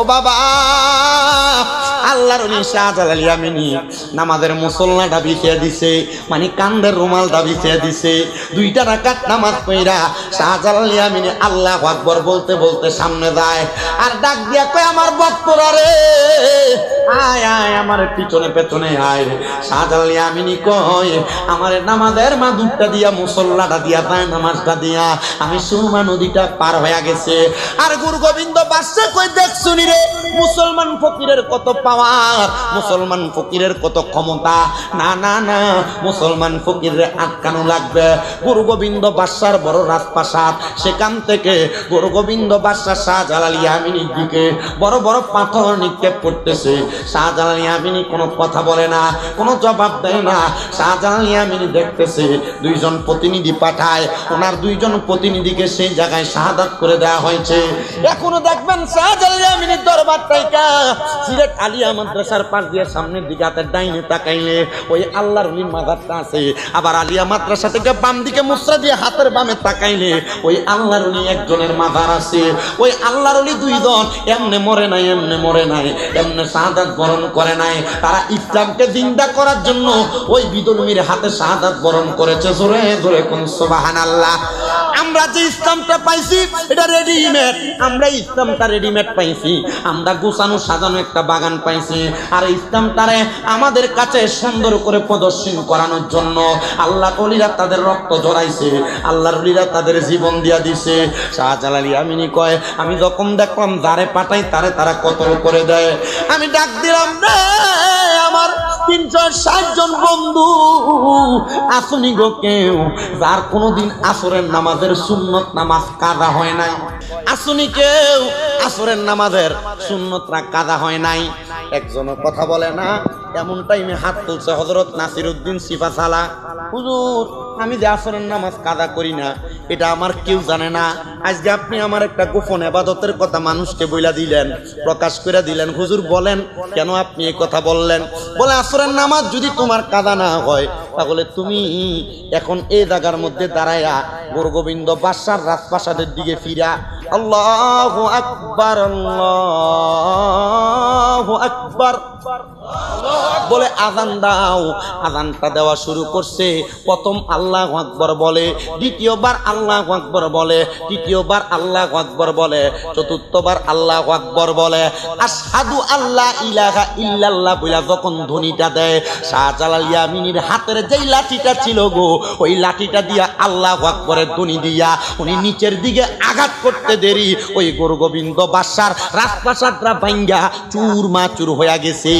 ও বাবা, আল্লাহর শাহজালাল ইয়ামিনী নামাজের মুসল্লাটা বিছিয়ে দিছে মানে কান্দের রুমালটা বিছিয়ে দিছে, দুইটা রাকাত নামাজ কইরা শাহজালাল ইয়ামিনী আল্লাহ আকবর বলতে বলতে সামনে যায়। আর ডাক দিয়া কয়, আমার বক্তরা রে আয় আয় আমার পিছনে পেছনে আয় শাহজালাল ইয়ামিনী কয়, আমার নামাজের মা দুধটা দিয়া, মুসল্লাটা দিয়া তাই নামাজটা দিয়া, আমি সুরমা নদীটা পার হয়ে গেছে। আর গুরু গোবিন্দ বাসে কই দেখ শুনি রে, মুসলমান ফকিরের কত পাওয়ার, মুসলমান ফকিরের কত ক্ষমতা। না না না, মুসলমান ফকিরের আটকানো লাগবে। গুরু গোবিন্দ বাদশার বড় রাজপ্রাসাদ, সেখান থেকে গুরু গোবিন্দ বাদশাহ শাহজালাল ইয়ামিনীর দিকে বড় বড় পাথর নিক্ষেপ করতেছে। শাহজালাল কোনো কথা বলে না, কোনো জবাব দেয় না। শাহজালাল দেখতেছে দুইজন প্রতিনিধি পাঠায়, ওনার দুইজন প্রতিনিধিকে সেই জায়গায় শাহাদাত করে দেওয়া হয়েছে। এখনও দেখবেন শাহজালাল দরবার টাইকা সিলেট আলিয়া মাদ্রাসার পাশ দিয়ে সামনের দিকে হাতের ডাইনে তাকাইলে ওই আল্লাহর উনি মাজারটা আছে। আবার আলিয়া মাদ্রাসা থেকে বাম দিকে মুসরা দিয়ে হাতের বামে তাকাইলে ওই আল্লাহর উনি একজনের মাজার আছে। ওই আল্লাহর উনি দুইজন, এমনে মরে নাই, এমনে মরে নাই, এমনে শাহাদাত বরণ করে নাই। তারা ইসলামকে জিন্দা করার জন্য ওই বিদলমির হাতে শাহাদাত বরণ করেছে। জোরে জোরে কোন সুবাহান আল্লাহ আমরা যে ইসলামটা পাইছি, এটা রেডিমেড আমরা ইসলামটা রেডিমেড পাইছি। আমরা গুছানো, সাজানো একটা বাগান পাইছি। আর ইসলামটারে আমাদের কাছে সুন্দর করে প্রদর্শন করানোর জন্য আল্লাহ কলিরা তাদের রক্ত জড়াইছে আল্লাহর অলিরা তাদের জীবন দিয়া দিছে। শাহজালালি আমিনি কয়, আমি যখন দেখলাম যারে পাঠাই, তারে তারা কতল করে দেয়। আমি ডাক দিলাম, রে আমার তিনশো ষাট জন বন্ধু, আসুনি গো কেউ, যার কোনোদিন আসরের নামাজের সুন্নত নামাজ কাদা হয় নাই। আসুনি কেউ, আসরের নামাজের সুন্নতরা কাদা হয় নাই। একজনও কথা বলে না এমন টাইমে হাত তুলছে হজরত নাসির উদ্দিন সিফা সালা। হুজুর, আমি যে আসরের নামাজ কাদা করি না, এটা আমার কেউ জানে না। আজকে আপনি আমার একটা গোপন আবাদতের কথা মানুষকে বইলা দিলেন, প্রকাশ করে দিলেন। হুজুর বলেন, কেন আপনি এই কথা বললেন? বলে, আসরের নামাজ যদি তোমার কাদা না হয়, তাহলে তুমি এখন এই জায়গার মধ্যে দাঁড়ায়া গুরু গোবিন্দ বাদশার রাজপ্রাসাদের দিকে ফিরা আল্লাহ আকবার আল্লাহ আকবার। বলে আজান দাও। আজানটা দেওয়া শুরু করছে। প্রথম আল্লাহ আকবর বলে, দ্বিতীয়বার আল্লাহ আকবর বলে, তৃতীয়বার আল্লাহ আকবর বলে, চতুর্থবার আল্লাহ আকবর বলে। আসাদু আল্লাহ ইলাহা ইল্লাল্লাহ বইলা যখন ধ্বনিটা দেয়, শাহজালাল ইয়ামিনীর হাতের যেই লাঠিটা ছিল গো, ওই লাঠিটা দিয়া আল্লাহ আকবরের ধ্বনি দিয়া উনি নিচের দিকে আঘাত করতে দেরি, ওই গুরু গোবিন্দ বাদশার রাজপ্রাসাদরা ভাঙ্গা চুর মাচুর হয়ে গেছে।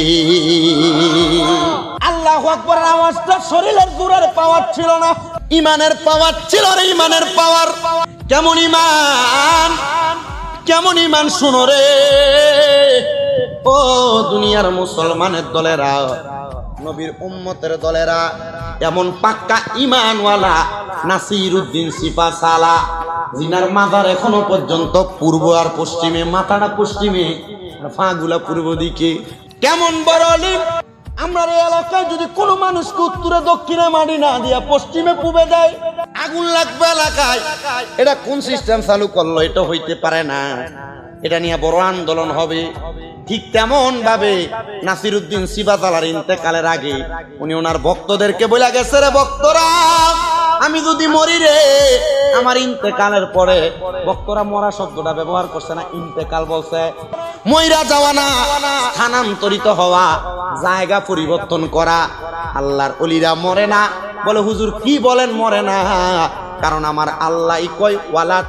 আল্লাহ আকবরের আওয়াজটা শরীরের দূরের পাওয়ার ছিল না। ইমানের পাওয়ার ছিল রে, ইমানের পাওয়ার কেমন ইমান? কেমন ইমান শুনো রে। ও দুনিয়ার মুসলমানের দলেরা, নবীর উম্মতের দলেরা, এমন পাক্কা ইমানওয়ালা নাসির উদ্দিন সিফা সালা জিনার মাথার এখনও পর্যন্ত পূর্ব আর পশ্চিমে, মাথাটা পশ্চিমে, ফাগুলা পূর্ব দিকে কেমন বড় আলিম? আমরা এই এলাকায় যদি কোনো মানুষকে উত্তরে, দক্ষিণে মারি না দিয়া পশ্চিমে পুবে দেয়, আগুন লাগবে এলাকায়। এটা কোন সিস্টেম চালু করল? এটা হইতে পারে না। এটা নিয়ে বড় আন্দোলন হবে। ঠিক তেমন ভাবে নাসির উদ্দিন সিবাতালার ইন্তেকালের আগে উনি ওনার ভক্তদেরকে বলে গেছে, রে ভক্তরা, আমি যদি মরি রে, আমার ইন্তেকালের পরে ভক্তরা মরা শব্দটা ব্যবহার করছে না, ইন্তেকাল বলছে। মইরা যাওয়া না। স্থানান্তরিত হওয়া, জায়গা পরিবর্তন করা। আল্লাহর অলিরা মরে না। বলে, হুজুর, কি বলেন মরে না? কারণ আমার আল্লাহ কয়, ওয়ালা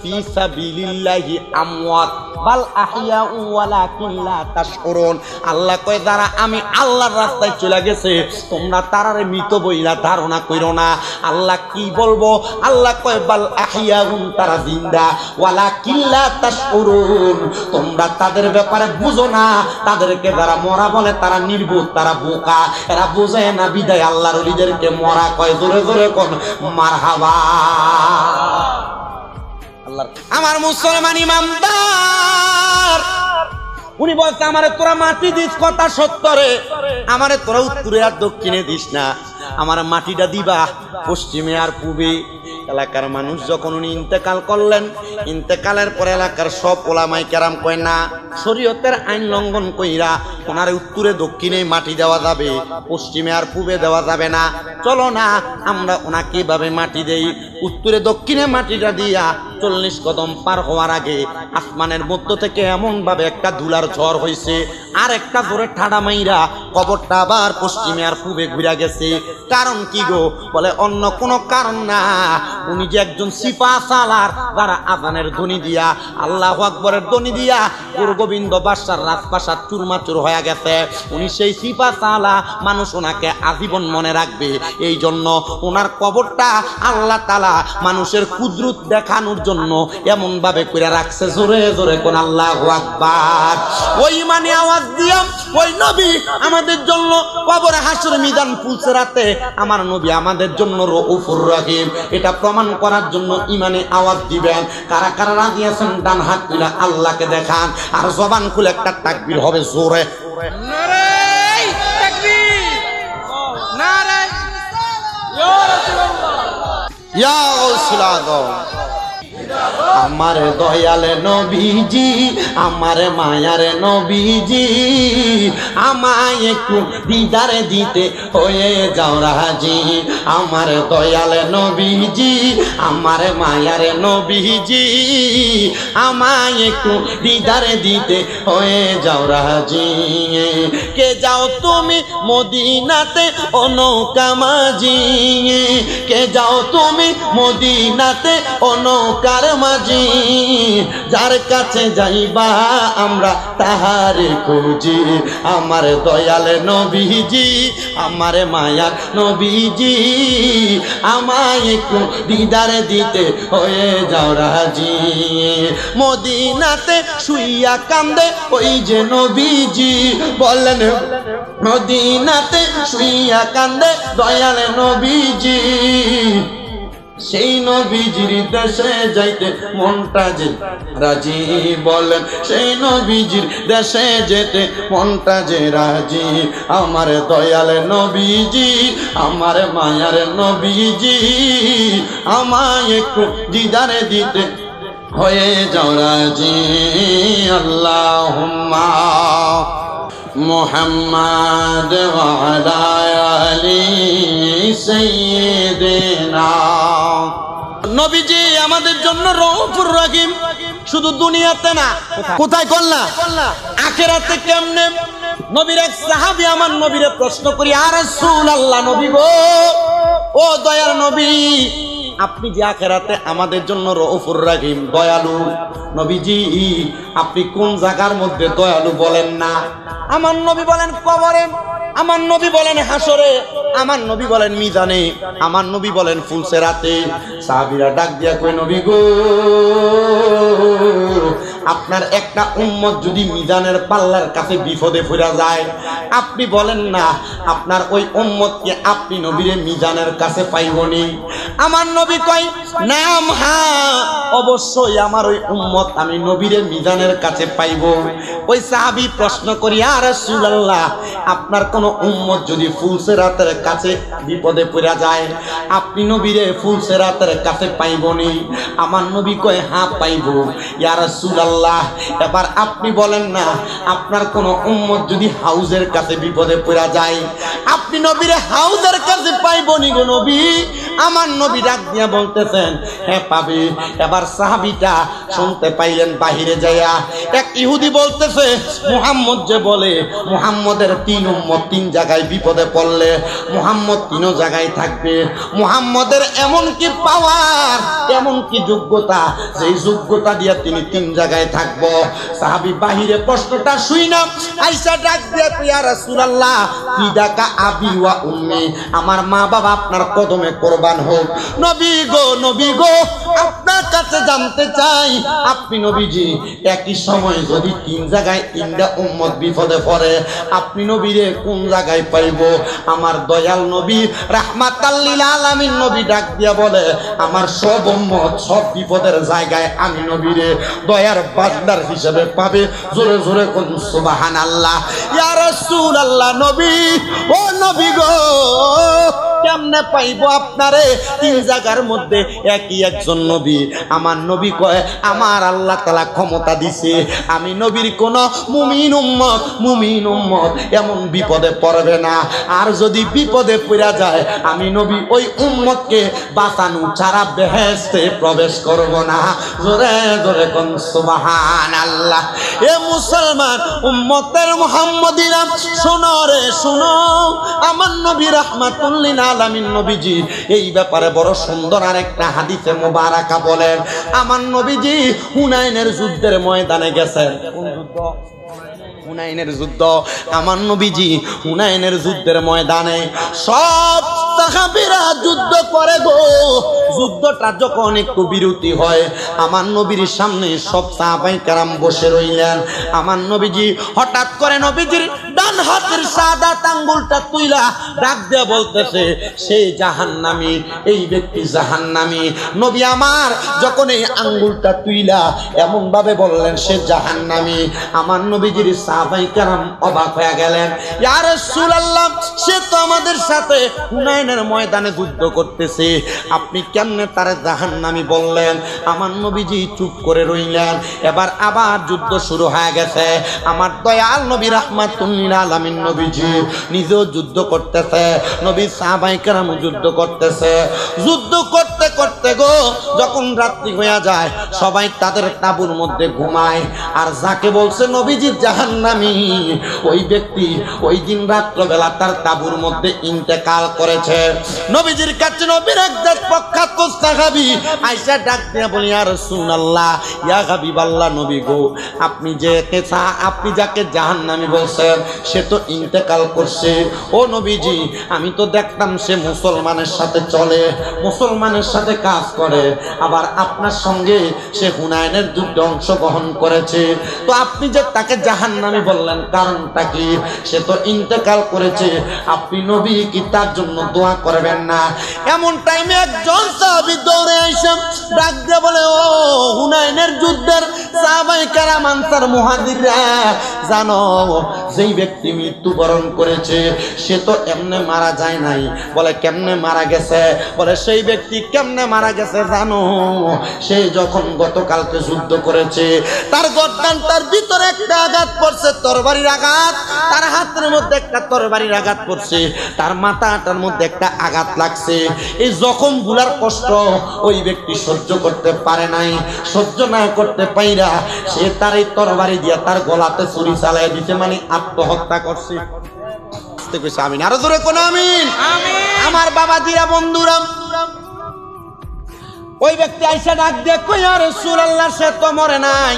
ফি সাবিলিল্লাহি আমওয়াত, বাল আহইয়া ওয়ালাকিন লা আল্লাহ কয়, যারা আমি আল্লাহর রাস্তায় চলে গেছে, তোমরা তারারে মৃত বইলা ধারণা কইরো না। আল্লাহ কি বলব? আল্লাহ কয়, বাল আহইয়াউন তারা জিন্দা। ওয়ালাকিন লা তোমরা তাদের ব্যাপারে বুঝো না। তাদেরকে যারা মরা বলে, তারা নির্বোধ, তারা বোকা। এরা বোঝে না বিদায় আল্লাহর ওলিদেরকে মরা কয়, জোরে জোরে কোন, মারহাবা। আমার মুসলমান ইমামদার উনি বলছে, আমারে তোরা মাটি দিস, কথা সত্তরে আমারে তোরা উত্তরে আর দক্ষিণে দিস না। আমার মাটিটা দিবা। পশ্চিমে আর পূবে এলাকার মানুষ যখন উনি ইন্তেকাল করলেন, ইন্তেকালের পরে এলাকার সব ওলামাই কেরাম কয়, না, শরীয়তের আইন লঙ্ঘন কইরা ওনার উত্তরে, দক্ষিণে মাটি দেওয়া যাবে, পশ্চিমে আর পূবে দেওয়া যাবে না। চলো না, আমরা ওনাকে এভাবে মাটি দেই। উত্তরে, দক্ষিণে মাটিটা দিয়া চল্লিশ কদম পার হওয়ার আগে আসমানের মধ্য থেকে এমনভাবে একটা ধুলার ঝড় হয়েছে আর একটা জোরে ঠাডা মাইরা কবরটা আবার পশ্চিমে আর পূবে ঘুরে গেছে। কারণ কি গো? বলে, অন্য কোনো কারণ না। উনি যে একজন সিপা সালার যারা আজানের ধ্বনি দিয়া, আল্লাহ আকবরের ধ্বনি দিয়া গুরু গোবিন্দ বাদশার রাজপ্রাসাদ চুরমাচুর হয়ে গেছে। উনি সেই সিপা সালা মানুষ ওনাকে আজীবন মনে রাখবে। এই জন্য ওনার কবরটা আল্লাহ তালা মানুষের কুদরত দেখানোর জন্য এমনভাবে করে রাখছে। জোরে জোরে কোন আল্লাহ আকবার। ওই মানে আওয়াজ ওই নবী আমাদের জন্য কবরে হাসুর মিজান আমার নবী আমাদের জন্য রউফুর রহিম। এটা প্রমাণ করার জন্য ইমানে আওয়াজ দিবেন। কারা কারা রাজি আছেন ডান হাত তুলে আল্লাহকে দেখান। আর জবান খুলে একটা তাকবীর হবে জোরে। ইয়া রাসূলুল্লাহ। ইয়া। আমার দয়ালে নবীজি, আমার মায়ার নবীজি, আমায় একটু দিদারে দিতে হয়ে যাও রাজি। আমার দয়ালে নবীজি, আমার মায়ার নবীজি, আমায় একটু দিদারে দিতে হয়ে যাও রাজি। কে যাও তুমি মদিনাতে ও নৌকা মাঝি কে যাও তুমি মদিনাতে ও মাঝি যার কাছে যাইবা আমরা তাহারে খুঁজি। আমার দয়াল নবীজি, আমার মায়ার নবীজি, আমায় একটু দিদারে দিতে হয়ে যাও রাজি। মদিনাতে শুইয়া কান্দে ওই যে নবীজি, বলেন মদিনাতে শুইয়া কান্দে দয়াল নবীজি। সেই নবীজির দেশে যাইতে মনটা যে রাজি বলেন, সেই নবীজির দেশে যেতে মনটা যে রাজি। আমার দয়াল নবীজি, আমার মায়ার নবীজি, আমায় একটু দিদারে দিতে হয়ে যাও রাজি। আল্লাহুম্মা মোহাম্মদ ওয়ালা আলি সাইয়্যিদিনা নবীজি আমাদের জন্য রৌফুর রহিম। শুধু দুনিয়াতে না কোথায়? করলা আখেরাতে কেমনে? নবীর এক সাহাবী আমার নবীরে প্রশ্ন করি আর রাসূল আল্লাহ নবী গো। ও দয়ার নবী আপনি যে আখেরাতে আমাদের জন্য রৌফুর রাহিম দয়ালু নবীজি, আপনি কোন জায়গার মধ্যে দয়ালু বলেন না? আমার নবী বলেন কবরে, আমার নবী বলেন হাসরে আমার নবী বলেন মিজানে, আমার নবী বলেন ফুলসেরাতে। সাহাবীরা ডাক দিয়া কই নবী গো, আপনার একটা উম্মত যদি মিজানের পাল্লার কাছে বিপদে ফিরা যায়, আপনি বলেন না, আপনার ওই উম্মতকে আপনি নবীরে মিজানের কাছে পাইবনি? আমার নবী কয়, নাম হা, অবশ্যই আমার ওই উম্মত আমি নবীরে মিজানের কাছে পাইব। ওই সাহাবী প্রশ্ন করি আর রাসূলুল্লাহ, আপনার কোন উম্মত যদি ফুলসেরাতের কাছে বিপদে পড়া যায়, আপনি নবীরে ফুলসেরাতের কাছে পাইবনি? আমার নবী কয় হ্যাঁ পাইব। ইয়া রাসূলুল্লাহ, এবার আপনি বলেন না, আপনার কোন উম্মত যদি হাউজের কাছে বিপদে পড়া যায়, আপনি নবীরে হাউজের কাছে পাইবনি গো নবী। আমার নবী দিয়া বলতেছেন হ্যাঁ পাবি। এবার সাহাবিটা শুনতে পাইলেন বাহিরে যাইয়া এক ইহুদি বলতেছে, মুহাম্মদ যে বলে, মুহাম্মদের তিন উম্মত তিন জায়গায় বিপদে পড়লে মুহাম্মদ তিনও জায়গায় থাকবে। মুহাম্মদের এমন কি পাওয়ার এমন কি যোগ্যতা সেই যোগ্যতা দিয়ে তিনি তিন জায়গায় থাকব। সাহাবি বাহিরে প্রশ্নটা শুই না। আইসা ডাক দিয়া ইয়া রাসূলুল্লাহ ফিদাকা আবি ওয়া উম্মি? আমার মা বাবা আপনার কদমে কোরবান হোক। নবী গো নবী গো আপনার কাছে জানতে চাই, আপনি নবীজি, একই সময় যদি তিন জায়গায় তিনটা উম্মত বিপদে পড়ে, আপনি নবীরে কোন জায়গায় পাইব? আমার দয়াল নবী রাহমাতাল্লিল আলামিন নবী ডাক দিয়া বলে, আমার সব উম্মত সব বিপদের জায়গায় আমি নবীরে দয়ার বান্দার হিসেবে পাবে। জোরে জোরে কোন সুবহানাল্লাহ। ইয়া রাসূলুল্লাহ নবী, ও নবী গো কেমনে পাইবো আপনারে? তিন জায়গার মধ্যে একই একজন নবী। আমার নবী কয়, আমার আল্লাহ তালা ক্ষমতা দিছে। আমি নবীর কোন মুমিন উম্মত মুমিন উম্মত এমন বিপদে পড়বে না। আর যদি বিপদে পড়া যায়, আমি নবী ওই উম্মতকে বাঁচানো ছাড়া বেহেস্তে প্রবেশ করব না। জোরে জোরে কোন সুবহান আল্লাহ এ মুসলমান উম্মতের মুহাম্মদিরা, শোনো রে, শোনো। আমার নবী রাহমাতুল্লিন আলামিন নবীজি, এই ব্যাপারে বড় সুন্দর আর একটা হাদিসে মোবারাকা বলেন। আমার নবীজি হুনাইনের যুদ্ধের ময়দানে গেছেন। যুদ্ধ? হুনাইনের যুদ্ধ। আমার নবীজি হুনাইনের যুদ্ধের ময়দানে সব সাহাবীরা যুদ্ধ করে গো। যুদ্ধটা যখন একটু বিরতি হয়, আমার নবীর সামনে সব সাহাবাই কারাম বসে রইলেন। আমার নবীজি হঠাৎ করে নবীজির ডান হাতের সাদা আঙ্গুলটা তুইলা ডাক বলতেছে জাহান্নামী, এই ব্যক্তি নবী আমার যখন এই আঙ্গুলটা তুইলা এমন ভাবে বললেন, সে জাহান্নামী। আমার নবীজির সাহাবাই কারাম অবাক হয়ে গেলেন ইয়ার রাসূলুল্লাহ, সে তো আমাদের সাথে হুনাইনের ময়দানে যুদ্ধ করতেছে। আপনি কেমনে তার জাহান্নামি বললেন? আমার নবীজি চুপ করে রইলেন। এবার আবার যুদ্ধ শুরু হয়ে গেছে। আমার দয়াল নবী রাহমাতুল্লিল আলামিন নবীজি নিজেও যুদ্ধ করতেছে। নবী সাহাবাই কেরাম যুদ্ধ করতেছে। যুদ্ধ করতে করতে করতে গো, যখন রাত্রি হয়ে যায়, সবাই তাদের তাবুর মধ্যে ঘুমায়। আর যাকে বলছে নবীজি জাহান্নামী, ওই ব্যক্তি ওই দিন রাত্রবেলা তার তাবুর মধ্যে ইন্তেকাল করেছে। নবীজির কাছে নবীর একদাস পক্ষাত সাহাবি আইসা ডাক দিয়ে বলি আর সুনাল্লাহ ইয়া হাবিবাল্লাহ নবী গো, আপনি যে কেসা আপনি যাকে জাহান্নামী বলছেন সে তো ইন্তেকাল করছে। ও নবীজি, আমি তো দেখতাম সে মুসলমানের সাথে চলে। মুসলমানের সাথে কাজ করে, আবার আপনার সঙ্গে সে হুনায়নের যুদ্ধে অংশগ্রহণ করেছে। তো আপনি যে তাকে জাহান্নামী বললেন, কারণটা কি? সে তো ইন্তেকাল করেছে। আপনি নবী কি তার জন্য দোয়া করবেন না? এমন টাইমে একজন সাহাবী দৌড়ে এসে ডাক দিয়ে বলে, ও হুনায়নের যুদ্ধের সাহাবাই কারাম, আনসার মুহাজিররা, জানো, যেই ব্যক্তি মৃত্যুবরণ করেছে, সে তো এমনে মারা যায় নাই। বলে, কেমনে মারা গেছে? বলে, সেই ব্যক্তি কেমনে মারা গেছে জানো? সে যখন গতকালকে যুদ্ধ করেছে তার গর্দান তার ভিতরে একটা আঘাত পড়ছে তরবারির আঘাত। তার হাতের মধ্যে একটা তরবারির আঘাত পড়ছে তার মাথাটার মধ্যে একটা আঘাত লাগছে। এই জখমগুলার কষ্ট ওই ব্যক্তি সহ্য করতে পারে নাই সহ্য না করতে পাইরা সে তার এই তরবারি দিয়া তার গলাতে ছুরি চালাই দিতে মানে আত্মহত্যা করছে। আমিন। আরও জোরে কোন আমিন? আমার বাবা দিরা বন্ধুরা ওই ব্যক্তি আইসা ডাক দিয়ে কই আর রাসূলুল্লাহ, সে তো মরে নাই।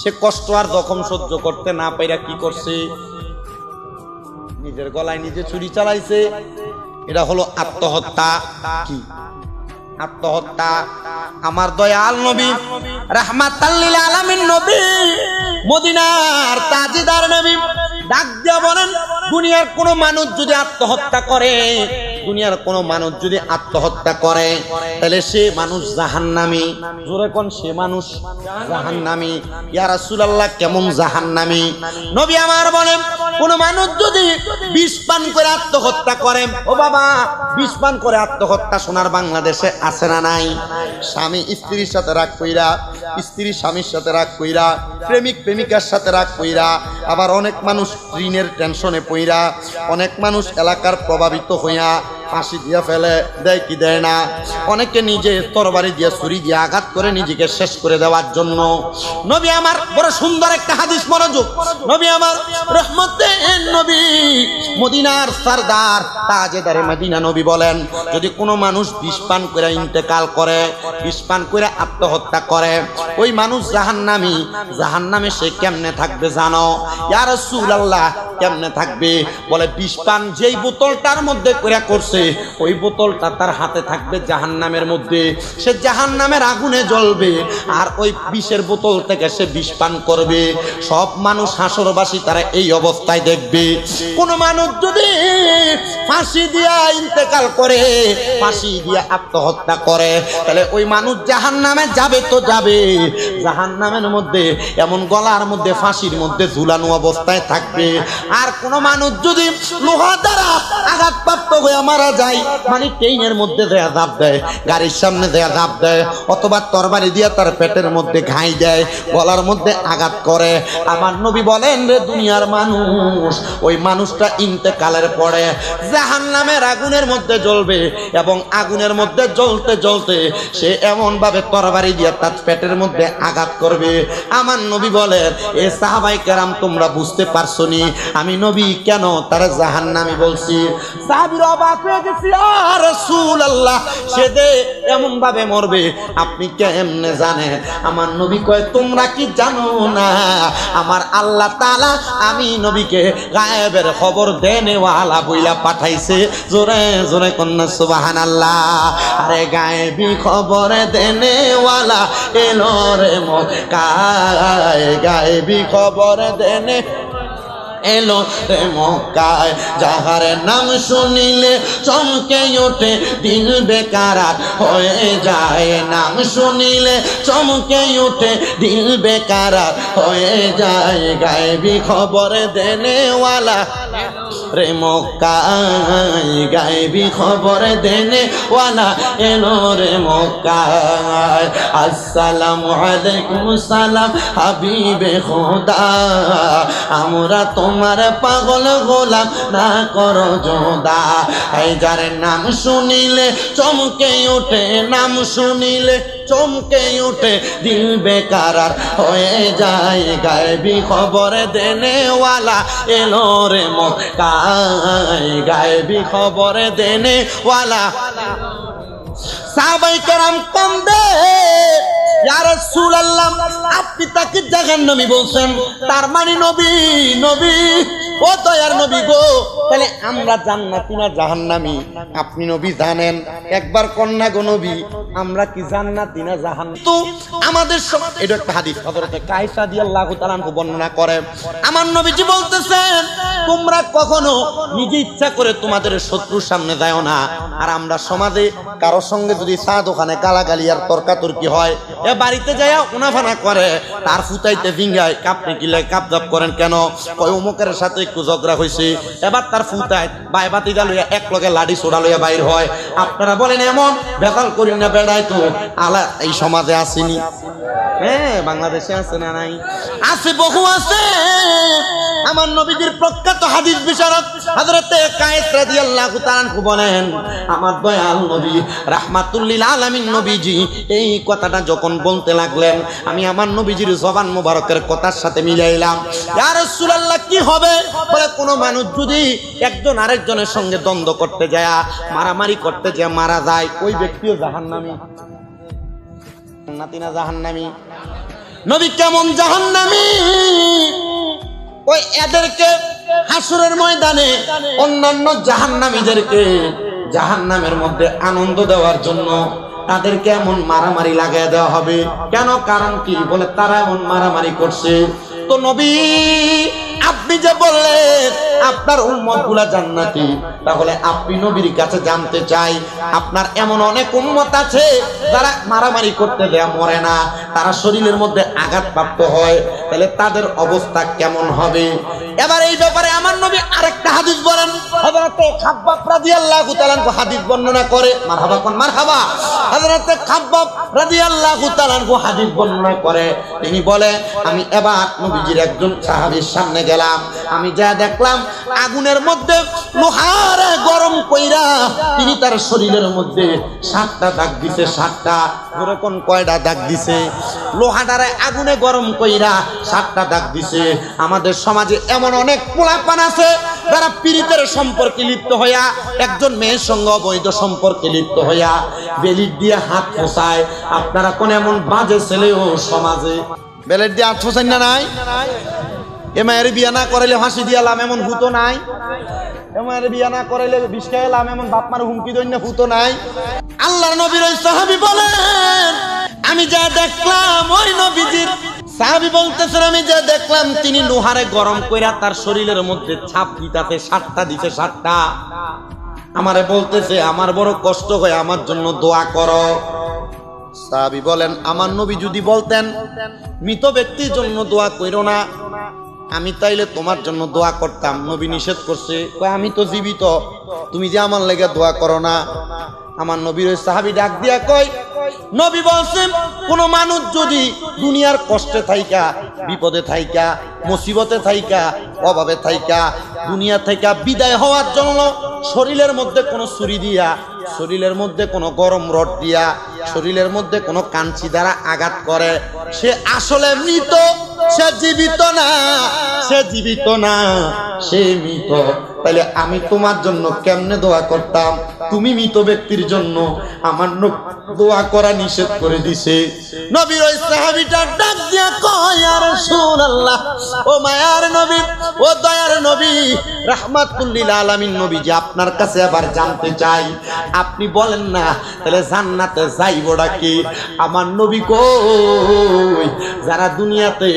সে কষ্ট আর জখম সহ্য করতে না পাইরা কি করছে? নিজের গলায় নিজে ছুরি চালাইছে। এটা হলো আত্মহত্যা কি? আত্মহত্যা। আমার দয়াল নবী রাহমাতাল্লিল আলামিন নবী, মদিনার তাজিদার নবী, ডাক দিয়া বলেন, দুনিয়ার কোনো মানুষ যদি আত্মহত্যা করে দুনিয়ার কোনো মানুষ যদি আত্মহত্যা করে, তাহলে সে মানুষ জাহান্নামী। জোরে কোন, সে মানুষ জাহান্নামী। ইয়া রাসূলুল্লাহ, কেমন জাহান্নামী। নবী আমার বলেন, কোন মানুষ যদি বিষ পান করে আত্মহত্যা করে, ও বাবা, বিষ পান করে আত্মহত্যা সোনার বাংলাদেশে আছে না নাই? স্বামী স্ত্রীর সাথে রাগ কইরা, স্ত্রী স্বামীর সাথে রাগ কইরা, প্রেমিক প্রেমিকার সাথে রাগ কইরা, আবার অনেক মানুষ ঋণের টেনশনে পইরা, অনেক মানুষ এলাকার প্রভাবিত হইয়া ফাঁসি দিয়ে ফেলে, দেয় কি দেয় না? অনেকে নিজে তরবারি দিয়ে, ছুরি দিয়ে আঘাত করে নিজেকে শেষ করে দেওয়ার জন্য। নবী আমার বড় সুন্দর একটা হাদিস মনোযোগ। নবী আমার রহমতে নবী। মদিনার সরদার তাজেদারে মদিনা নবী বলেন, যদি কোনো মানুষ বিষ করে ইন্তেকাল করে, বিষ করে আত্মহত্যা করে, ওই মানুষ জাহান্নামী। জাহান্নামে সে কেমনে থাকবে জানো? ইয়া রাসূলুল্লাহ কেমনে থাকবে? বলে, বিষ পান যেই বোতলটার মধ্যে করে করছে, ওই বোতলটা তার হাতে থাকবে জাহান্নামের মধ্যে। সে জাহান্নামের আগুনে জ্বলবে, আর ওই বিষের বোতল থেকে সে বিষ পান করবে। সব মানুষ হাসরবাসী তারা এই অবস্থায় দেখবে। কোন মানুষ যদি ফাঁসি দিয়া ইন্তেকাল করে, ফাঁসি দিয়া আত্মহত্যা করে, তাহলে ওই মানুষ জাহান নামে যাবে তো যাবে। জাহান নামের মধ্যে, এমন গলার মধ্যে, ফাঁসির মধ্যে ঝুলানো অবস্থায় থাকবে। আর কোন মানুষ যদি লোহা দ্বারা আঘাতপ্রাপ্ত হয়ে মারা যায় মানে ট্রেনের মধ্যে দেয়া ধাপ দেয়, গাড়ির সামনে দেয়া ধাপ দেয়, অথবা তরবারি দিয়ে তার পেটের মধ্যে ঘাই দেয়, গলার মধ্যে আঘাত করে। আমার নবী বলেন, রে দুনিয়ার মানুষ, ওই মানুষটা ইন্তেকালের পরে জাহান নামের আগুনের মধ্যে জ্বলবে এবং আগুনের মধ্যে জ্বলতে জ্বলতে সে এমন ভাবে তরবারি দিয়ে তার পেটের মধ্যে আঘাত করবে। আমার নবী বলেন, এ সাহাবাই কেরাম, তোমরা বুঝতে পারছ নি আমি নবী কেন? তার জাহান নামি বলছি আর এমন ভাবে মরবে, আপনি কেমনে জানেন? আমার নবী কয়, তোমরা কি জানো না? আমার আল্লাহ তালা আমি নবীকে গায়েবের খবর দেনেওয়ালা বইলা পাঠাইছে। জোরে জোরে কন্যা সুবাহান আল্লাহ আরে গায়েবি খবর দেনেওয়ালা এলো রে মক্কায়। গায়েবি খবর দেনে এলো রে মক্কায়। যাহার নাম শুনিলে চমকে ওঠে দিন বেকার হয়ে যায়। নাম শুনিলে চমকে ওঠে, দিল বেকার হয়ে যায়। গায়েবি খবর দেনেওয়ালা রে মক্কায়। গায়েবি খবর দেনে এলো রে মক্কায়। আসসালামু আলাইকুম সালাম হাবিবে খোদা। আমরা তোমার পাগল গোলাম, না করো যোদা এই যার নাম শুনিলে চমকে ওঠে নাম শুনিলে চমকে ওঠে দিল বেকার হয়ে যায় গায়েবি খবর দেনেওয়ালা। এলো রে মক্কায় গায়েবি খবর দেনেওয়ালা। সাহাবাই কেরাম ইয়া রাসূলুল্লাহ আপনি তাকে জাহান্নামী বলছেন। তার মানে নবী নবী। ও দয়ার নবী গো, তাহলে আমরা না জাহান্নামী? আপনি নবী জানেন, একবার কন্যা গো নবী, আমরা কি না তো আমাদের এটা একটা হাদিস রাদিয়াল্লাহু তাআলা বর্ণনা করে। আমার নবীজি বলতেছেন, তোমরা কখনো নিজে ইচ্ছা করে তোমাদের শত্রুর সামনে যাও না। আর আমরা সমাজে কারোর সঙ্গে যদি চা দোকানে গালাগালি আর তর্কাতর্কি হয়, এ বাড়িতে যায় উনাফানা করে, তার ফুটাইতে ভিঙ্গায় কাপড়ে কিলে কাপ করেন কেন? কয়, অমুকের সাথে একটু ঝগড়া হয়েছে এবার তার ফুটায়, বাই বাতি গা লইয়া এক লগে লাডি সোড়া লইয়া বাইর হয়। আপনারা বলেন এমন? বেতাল করি না বেড়ায় তো। আলা, এই সমাজে আসেনি। হ্যাঁ বাংলাদেশে আছে না নাই? আছে, বহু আছে। আমার নবীজির প্রখ্যাত হাদিস কায়েস তাআলা বলেন, আমার দয়াল নবী, রাহমাতুল্লিল আলামিন নবীজি, এই কথাটা যখন বলতে লাগলেন, আমি আমার নবীজির জবান মোবারকের কথার সাথে মিলাইলাম। ইয়া রাসূলুল্লাহ, কি হবে? বলে কোনো মানুষ যদি একজন আরেকজনের সঙ্গে দ্বন্দ্ব করতে যায়, মারামারি করতে যায়, মারা যায়, ওই ব্যক্তিও জাহান্নামী। জান্নাতি না জাহান্নামী। নবী কেমন জাহান্নামী? ওই এদেরকে হাসুরের ময়দানে অন্যান্য জাহান্নামীদেরকে জাহান্নামের মধ্যে আনন্দ দেওয়ার জন্য তাদেরকে এমন মারামারি লাগাই দেওয়া হবে। কেন? কারণ কি? বলে তারা এমন মারামারি করছে। তো নবী আপনি যে বললেন আপনার উম্মতগুলা জান্নাতি। তাহলে আপনি নবীর কাছে জানতে চাই, আপনার এমন অনেক উম্মত আছে যারা মারামারি করতে দেয়া মরে না, তারা শরীরের মধ্যে আঘাতপ্রাপ্ত হয়, তাহলে তাদের অবস্থা কেমন হবে? এবার এই ব্যাপারে আমার নবী আরেকটা হাদিস বলেন, হযরতে খাব্বাব রাদিয়াল্লাহু তাআলা হাদিস বর্ণনা করে, মারহাবা কোন মারহাবা? হযরতে খাব্বাব রাদিয়াল্লাহু তাআলা হাদিস বর্ণনা করে, তিনি বলে, আমি এবার নবীজির একজন সাহাবীর সামনে গেলাম, আমি যা দেখলাম আগুনের মধ্যে, লোহার গরম কইরা তিনি তার শরীরের মধ্যে সাতটা দাগ দিছে, সাতটা ওরকম কয়টা দাগ দিছে? লোহাটারে আগুনে গরম কইরা সাতটা দাগ দিছে। আমাদের সমাজে এমন অনেক পোলাপান আছে, যারা পীড়িতের সম্পর্কে লিপ্ত হইয়া, একজন মেয়ের সঙ্গে অবৈধ সম্পর্কে লিপ্ত হইয়া বেলির দিয়ে হাত ফোসায়। আপনারা কোন এমন বাজে ছেলেও সমাজে বেলেট দিয়ে হাত ফোসাই না নাই? এ মায়ের বিয়া না করাইলে ফাঁসি দিয়ালাম এমন ভূত নাই। এ মায়ের বিয়া না করাইলে বিষ খাইলাম এমন বাপ মার হুমকি দৈন্য ভূত নাই। আল্লাহর নবীর ওই সাহাবি বলেন, আমি যা দেখলাম, ওই নবীজির সাহাবি বলতেছেন, আমি যা দেখলাম, তিনি লোহারে গরম কইরা তার শরীরের মধ্যে ছাপ দিতাছে, সাতটা দিছে, সাতটা। আমারে বলতেছে, আমার বড় কষ্ট হয়, আমার জন্য দোয়া করো। সাহাবি বলেন, আমার নবী যদি বলতেন, মৃত ব্যক্তির জন্য দোয়া কইরো না। আমি তাইলে তোমার জন্য দোয়া করতাম, নবী নিষেধ করছে। আমি তো জীবিত, তুমি যে আমার লেগে দোয়া করো না। আমার নবীর ওই সাহাবি ডাক দিয়া কয়, নবী বলছেন, কোন মানুষ যদি দুনিয়ার কষ্টে থাইকা, বিপদে থাইকা, মুসিবতে থাইকা, অভাবে থাইকা, দুনিয়া থেকে বিদায় হওয়ার জন্য শরীরের মধ্যে কোনো ছুরি দিয়া, শরীরের মধ্যে কোনো গরম রড দিয়া, শরীরের মধ্যে কোনো কাঞ্চি দ্বারা আঘাত করে, সে আসলে মৃত। সে জীবিত না, সে জীবিত না, সে মৃত। তাহলে আমি তোমার জন্য কেমনে দোয়া করতাম? তুমি মৃত ব্যক্তির জন্য আমার দোয়া করা নিষেধ করে দিছে। নবীর ওই সাহাবীটা ডাক দিয়া কয় আর রাসূলুল্লাহ, ও মায়ার নবী, ও দয়ার নবী রাহমাতুল্লিল আলামিন নবী, যে আপনার কাছে আবার জানতে চাই, আপনি বলেন না, তাহলে জান্নাতে যাইবটা কি আমার নবী কই? যারা দুনিয়াতে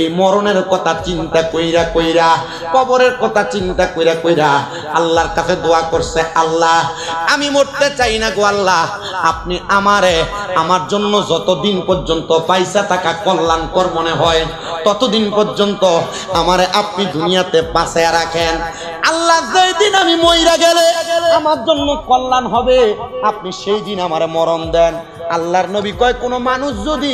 এই মরণের কথা চিন্তা কইরা কইরা, কবরের কথা চিন্তা কইরা কইরা আল্লাহর কাছে দোয়া করছে, আল্লাহ আমি মরতে চাই না গো আল্লাহ। আপনি আমারে আমার। জন্য যতদিন পর্যন্ত পয়সা টাকা কল্যাণকর মনে হয় ততদিন পর্যন্ত আমারে আপনি দুনিয়াতে বাঁচায় রাখেন। আল্লাহ যেই দিন আমি মইরা গেলে আমার জন্য কল্যাণ হবে। আপনি সেই দিন আমারে মরণ দেন। আল্লাহর নবী কয় কোনো মানুষ যদি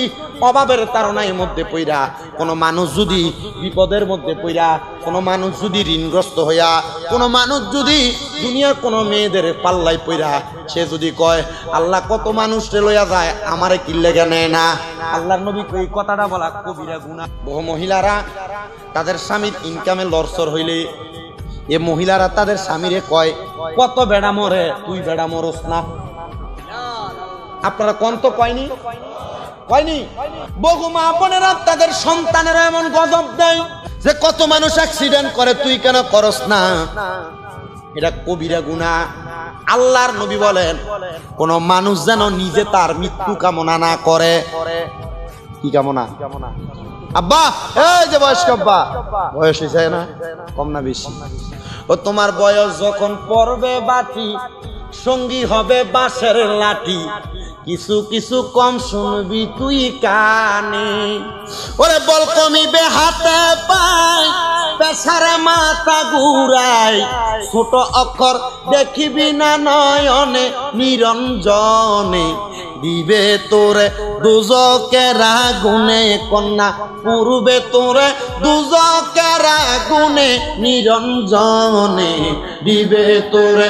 অভাবের তারণার মধ্যে পইরা, কোনো মানুষ যদি বিপদের মধ্যে পইরা, কোনো মানুষ যদি ঋণগ্রস্ত হইয়া, কোনো মানুষ যদি দুনিয়ার কোনো মেয়েদের পাল্লাই পইরা, সে যদি কয়, আল্লাহ কত মানুষকে লইয়া যায়, আমারে কি লেগে নেয় না? আল্লাহর নবী এই কথাটা বলা কবিরা গুণা বহু মহিলারা তাদের স্বামীর ইনকামে লরসর হইলে, এ মহিলারা তাদের স্বামীরে কয়, কত বেড়া মরে, তুই বেড়া মরস না? আপনারা কোন তো কয়নি? কয়নি বহু মা বোনেরা তাদের সন্তানেরা এমন গজব দেয় যে কত মানুষ অ্যাক্সিডেন্ট করে, তুই কেন করস না? এটা কবিরা গুণা। আল্লাহর নবী বলেন, কোন মানুষ যেন নিজে তার মৃত্যু কামনা না করে। কি কামনা? আব্বা, এই যে বয়স্ক আব্বা। বয়স হয়েছে না? কম না বেশি। ও তোমার বয়স যখন পড়বে বাটি সঙ্গী হবে বাঁশের লাঠি। কিছু কিছু কম শুনবি তুই কানে। ওরে বল কমিবে হাতে পাই পেশারে মাথা ঘুরাই ছোট অক্ষর দেখিবি না নয়নে, নিরঞ্জনে। দিবে তোরে দুজকেরা গুনে কন্যা পূর্বে তোরে দুজকেরা গুনে নিরঞ্জনে। দিবে তোরে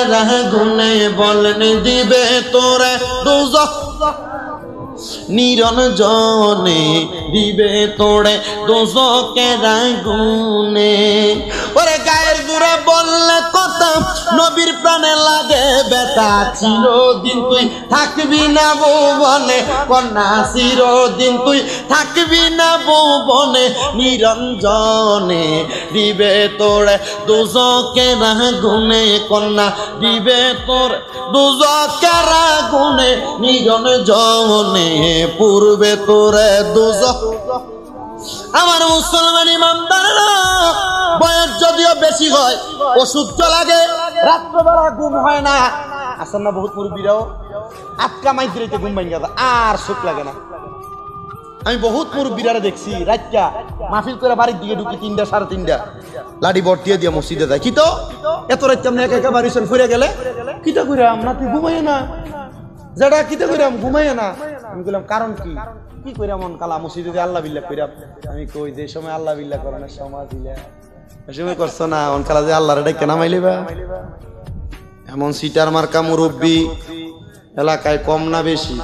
দুজকেরা গুনে বলেন দিবে তোরে দুজক। নিরঞ্জনে দিবে তোড়ে দোজকে গুনে ওরে গায়ের দূরে বললে কত নবীর প্রাণে লাগে বেটা চিরদিন তুই থাকবি না বনে কন্যা, চিরদিন তুই থাকবি না বনে নিরঞ্জনে দিবে তোরে দোজকে গুনে কন্যা, দিবে তোর দুজকেরা গুনে নিজন জনে পূর্বে তোরে দুজ আমার মুসলমান ইমানদাররা বয়স যদিও বেশি হয়, ওষুধ লাগে। রাত্রবেলা ঘুম হয় না। আসেন না বহুত মুরব্বীরাও। আটকা মাইজ দিতে ঘুম ভাঙ আর সুখ লাগে না। আমি বহুত মুরব্বীরা দেখছি রাতটা মাহফিল করে বাড়ির দিকে ঢুকি তিনটা, সাড়ে তিনটা। লাডি বটিয়ে দিয়ে মসজিদে যায়। কি তো? এত রাত আমরা একা একা বাড়ি ফিরে গেলে? কিটা কইরাম না তুই ঘুমাই না। যেটা কিটা কইরাম ঘুমাই না। আমি বললাম কারণ কি? কি করে মন কালা? মসজিদে আল্লাহ বিল্লা কইরা আমি কই যে সময় আল্লাহ বিল্লা করে সময় সমাজ ওই সময় করছ না অন কালা যে আল্লাহরে ডেকে নামাইলিবা এমন সিটার মার্কা মুরব্বী, এলাকায় কম না বেশি।